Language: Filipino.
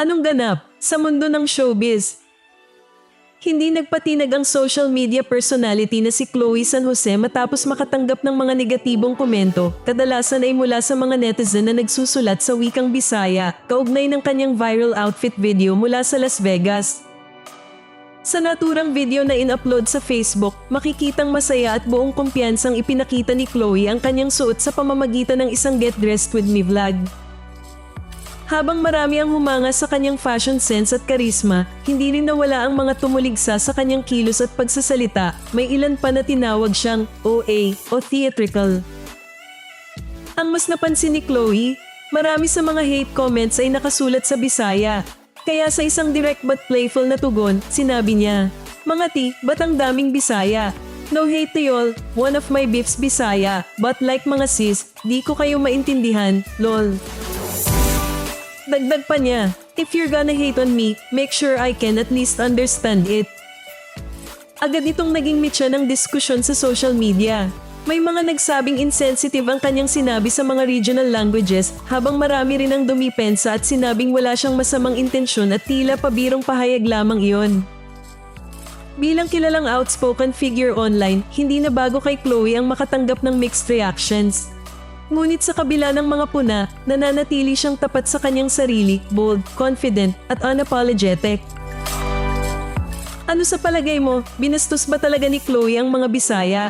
Anong ganap sa mundo ng showbiz? Hindi nagpatinag ang social media personality na si Chloe San Jose matapos makatanggap ng mga negatibong komento. Kadalasan ay mula sa mga netizen na nagsusulat sa wikang Bisaya, kaugnay ng kanyang viral outfit video mula sa Las Vegas. Sa naturang video na in-upload sa Facebook, makikitang masaya at buong kumpiyansang ipinakita ni Chloe ang kanyang suot sa pamamagitan ng isang Get Dressed With Me vlog. Habang marami ang humanga sa kanyang fashion sense at karisma, hindi rin nawala ang mga tumuligsa sa kanyang kilos at pagsasalita, may ilan pa na tinawag siyang OA o theatrical. Ang mas napansin ni Chloe, marami sa mga hate comments ay nakasulat sa Bisaya. Kaya sa isang direct but playful na tugon, sinabi niya, Mga ti, ba't ang daming Bisaya? No hate to y'all, one of my beefs Bisaya, but like mga sis, di ko kayo maintindihan, lol. Dagdag pa niya, if you're gonna hate on me, make sure I can at least understand it. Agad itong naging mitya ng diskusyon sa social media. May mga nagsabing insensitive ang kanyang sinabi sa mga regional languages habang marami rin ang dumipensa at sinabing wala siyang masamang intensyon at tila pabirong pahayag lamang iyon. Bilang kilalang outspoken figure online, hindi na bago kay Chloe ang makatanggap ng mixed reactions. Ngunit sa kabila ng mga puna, nananatili siyang tapat sa kanyang sarili, bold, confident, at unapologetic. Ano sa palagay mo, binastos ba talaga ni Chloe ang mga Bisaya